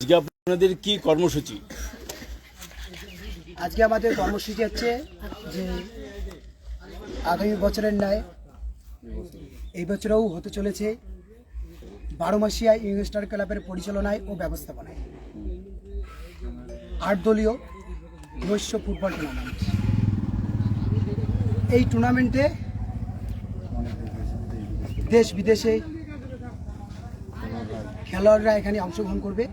আজকে আপনাদের কি কর্মসূচি? আজকে আমাদের কর্মসূচি হচ্ছে যে আগামী বছরের ন্যায় এই বছরেও হতে চলেছে বারো মাসিয়া ইংস্টার ক্লাবের পরিচালনায় ও ব্যবস্থাপনায়। আট দলীয় নৈশ ফুটবল টুর্নামেন্ট এই টুর্নামেন্টে দেশ বিদেশে খেলোয়াড়রা এখানে অংশগ্রহণ করবে।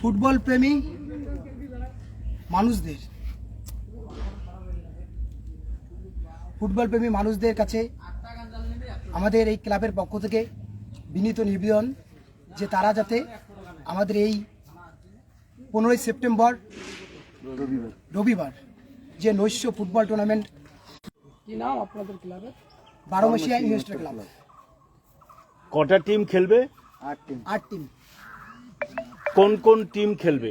ফুটবল প্রেমী মানুষদের। ফুটবল প্রেমী মানুষদের কাছে আমাদের এই ক্লাবের পক্ষ থেকে বিনীত নিবেদন যে তারা যাতে আমাদের এই পনেরোই সেপ্টেম্বর রবিবার যে নৈশ ফুটবল টুর্নামেন্ট কি নাম আপনাদের ক্লাবের? Baromasia investor club. কটা টিম খেলবে? আট টিম কোন কোন টিম খেলবে?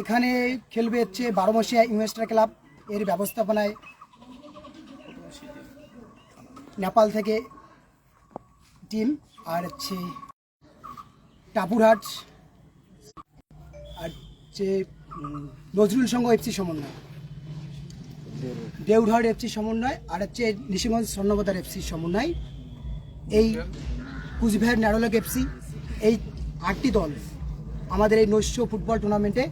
এখানে খেলবে হচ্ছে বারোমাসিয়া ইনভেস্টার ক্লাব এর ব্যবস্থাপনায় নেপাল থেকে টিম আর হচ্ছে টাপুরহাট আর হচ্ছে নজরুল সংঘ এফসি সমন্বয়। দেউরহাট এফসি সমন্বয় আর হচ্ছে নিশিগঞ্জ স্বর্ণবতার এফসি সমন্বয়। এই কুচবিহার ন্যারোলক এফসি, এই আটটি দল। আমাদের এই নৈশ ফুটবল টুর্নামেন্টে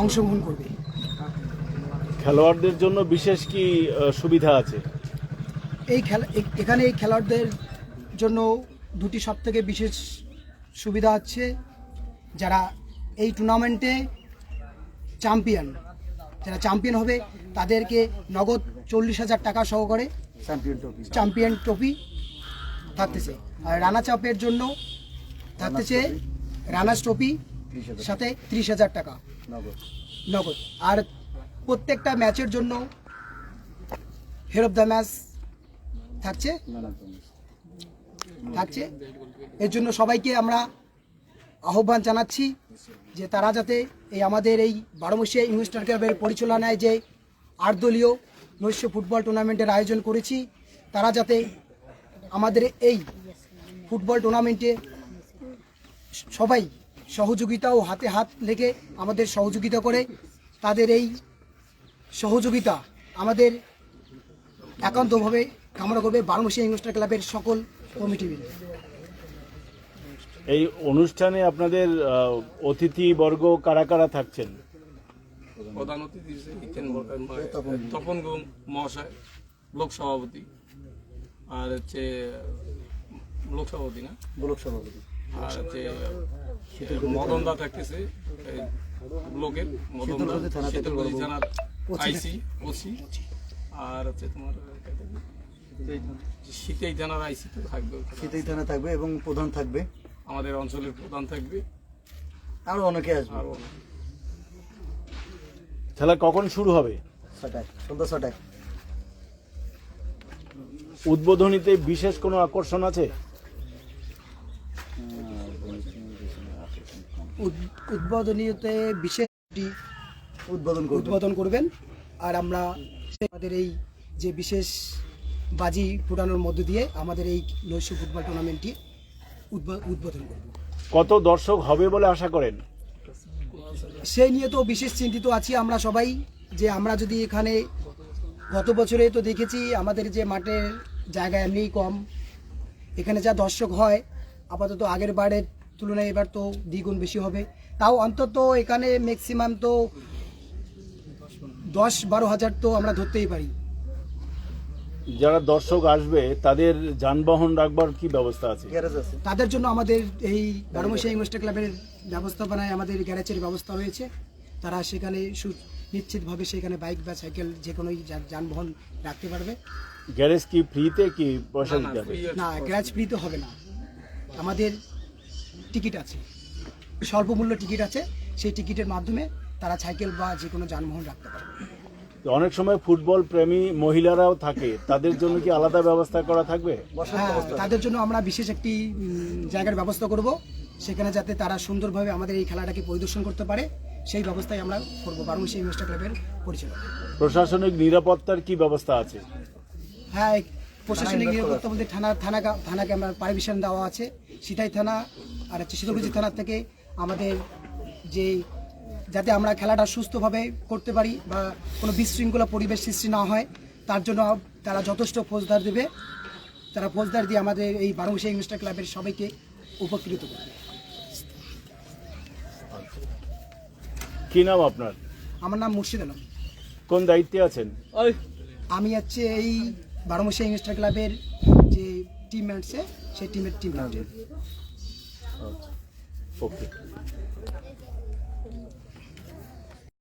অংশগ্রহণ করবে। খেলোয়াড়দের জন্য বিশেষ কি সুবিধা আছে? এই খেলা এখানে এই খেলোয়াড়দের জন্য দুটি সব থেকে বিশেষ সুবিধা হচ্ছে যারা এই টুর্নামেন্টে চ্যাম্পিয়ন যারা চ্যাম্পিয়ন হবে তাদেরকে নগদ চল্লিশ হাজার টাকা সহকারে চ্যাম্পিয়ন ট্রফি। চ্যাম্পিয়ন ট্রফি থাকতেছে। আর রানা চাপের জন্য থাকতেছে রানার্স ট্রফি। সাথে ত্রিশ হাজার টাকা। নগদ। আর প্রত্যেকটা ম্যাচের জন্য হেড অফ দ্য ম্যাচ থাকছে? থাকছে। এর জন্য সবাইকে আমরা আহ্বান জানাচ্ছি যে তারা যাতে এই আমাদের এই বারোমশিয়া ইনভেস্টার ক্লাবের পরিচালনায় যে আট দলীয় নৈশ ফুটবল টুর্নামেন্টের আয়োজন করেছি তারা যাতে আমাদের এই ফুটবল টুর্নামেন্টে সবাই সহযোগিতা ও হাতে হাত লেগে আমাদের সহযোগিতা করে। তাদের এই সহযোগিতা আমাদের একান্তভাবে কামনা করবে বারোমাসিয়া ইনভেস্টার ক্লাবের সকল কমিটি মিলে এই অনুষ্ঠানে আপনাদের অতিথি বর্গ কারা কারা থাকছেন? প্রধান অতিথি হিসেবে তপন গুম মহাশয় লোক সভাপতি আর হচ্ছে লোক সভাপতি না? ব্লক সভাপতি। আর হচ্ছে মদন দা থাকতেছে এই ব্লকের মদন দা শীতলকুচি থানার আইসি ওসি। আর হচ্ছে তোমার শীতেই থানার আইসি তো থাকবে শীতেই থানা থাকবে এবং প্রধান থাকবে। আমাদের অঞ্চলের প্রধান থাকবে। আরও অনেকে আসবে। আর খেলা কখন শুরু হবে? ছটায় সন্ধ্যা ছটায়। উদ্বোধনীতে বিশেষ কোনো আকর্ষণ আছে? উদ্বোধনীতে বিশেষ একটি উদ্বোধন উদ্বোধন করবেন। আর আমরা আমাদের এই যে বিশেষ বাজি ফুটানোর মধ্য দিয়ে আমাদের এই নৈশ ফুটবল টুর্নামেন্টটি উদ্বো- উদ্বোধন করব। কত দর্শক হবে বলে আশা করেন? সেই নিয়ে তো বিশেষ চিন্তিত আছি আমরা সবাই যে আমরা যদি এখানে গত বছরে তো দেখেছি আমাদের যে মাঠের জায়গা এমনিই কম। এখানে যা দর্শক হয় আপাতত আগের বারের তুলনায় এবার তো দ্বিগুণ বেশি হবে। তাও অন্তত এখানে ম্যাক্সিমাম তো দশ বারো হাজার তো আমরা ধরতেই পারি। যারা দর্শক আসবে তাদের যানবাহন রাখবার কি ব্যবস্থা আছে? গ্যারেজ আছে। তাদের জন্য আমাদের এই বারোমাসিয়া ইনভেস্টার ক্লাবের ব্যবস্থাপনায় আমাদের গ্যারেজের ব্যবস্থা রয়েছে। তারা সেখানে সু- নিশ্চিতভাবে সেখানে বাইক বা সাইকেল যে কোনো যানবাহন রাখতে পারবে। গ্যারেজ কি ফ্রিতে কি পয়সা দিতে হবে? না গ্যারেজ ফ্রিতে হবে না। আমাদের টিকিট আছে। স্বল্পমূল্য টিকিট আছে সেই টিকিটের মাধ্যমে তারা সাইকেল বা যে কোনো যানবাহন রাখতে পারে। অনেক সময় ফুটবল প্রেমী মহিলারাও থাকে তাদের জন্য কি আলাদা ব্যবস্থা করা থাকবে? হ্যাঁ তাদের জন্য আমরা বিশেষ একটি জায়গার ব্যবস্থা করব সেখানে যাতে তারা সুন্দরভাবে আমাদের এই খেলাটাকে পরিদর্শন করতে পারে সেই ব্যবস্থাই আমরা করব বারমুশি ইনভেস্টার ক্লাবের পরিচালনা প্রশাসনিক নিরাপত্তার কি ব্যবস্থা আছে? হ্যাঁ প্রশাসনিক invite করা নিরাপত্তা বলতে থানা থানা থানাকে আমরা পারমিশন দেওয়া আছে। সিতাই থানা আর হচ্ছে শীতলকুচি থানা থেকে আমাদের যে যাতে আমরা খেলাটা সুস্থভাবে করতে পারি বা কোনো বিশৃঙ্খলা পরিবেশ সৃষ্টি না হয় তার জন্য তারা যথেষ্ট ফৌজদার দেবে। তারা ফৌজদার দিয়ে আমাদের এই বারোশি ইংলিশটা ক্লাবের সবাইকে উপকৃত করবে। কি নাম আপনার? আমার নাম মুর্শিদ আলম। কোন দায়িত্বে আছেন? আমি হচ্ছে এই বারোমাসিয়া ইংলিশটা ক্লাবের যে টিম আছে সেই টিমের টিম ওকে